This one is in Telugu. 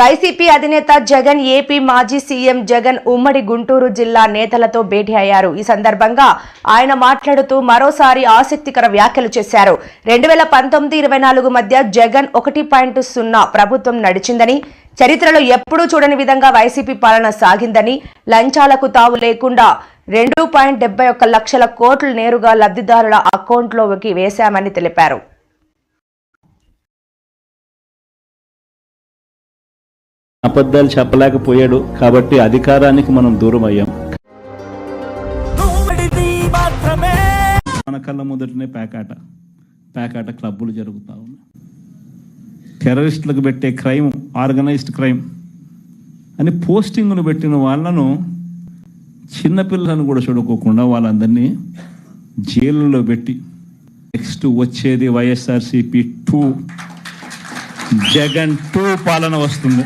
వైసీపీ అధినేత జగన్ ఏపీ మాజీ సీఎం జగన్ ఉమ్మడి గుంటూరు జిల్లా నేతలతో భేటీ అయ్యారు. ఈ సందర్భంగా ఆయన మాట్లాడుతూ మరోసారి ఆసక్తికర వ్యాఖ్యలు చేశారు. రెండు వేల పంతొమ్మిది ఇరవై నాలుగు మధ్య జగన్ ఒకటి పాయింట్ సున్నా ప్రభుత్వం నడిచిందని చరిత్రలో ఎప్పుడూ చూడని విధంగా వైసీపీ పాలన సాగిందని లంచాలకు తావు లేకుండా రెండు పాయింట్ డెబ్బై ఒక్క లక్షల కోట్లు నేరుగా లబ్ధిదారుల అకౌంట్లోకి వేశామని తెలిపారు. అబద్ధాలు చెప్పలేకపోయాడు కాబట్టి అధికారానికి మనం దూరం అయ్యాం మన కళ్ళ మొదటనే పేకాట పేకాట క్లబ్బులు జరుగుతూ ఉన్నాయి. టెర్రరిస్టులకు పెట్టే క్రైమ్ ఆర్గనైజ్డ్ క్రైమ్ అని పోస్టింగ్ను పెట్టిన వాళ్ళను చిన్నపిల్లలను కూడా చూడుకోకుండా వాళ్ళందరినీ జైలులో పెట్టి నెక్స్ట్ వచ్చేది వైఎస్ఆర్సిపి టూ. జగన్ టూ పాలన వస్తుంది.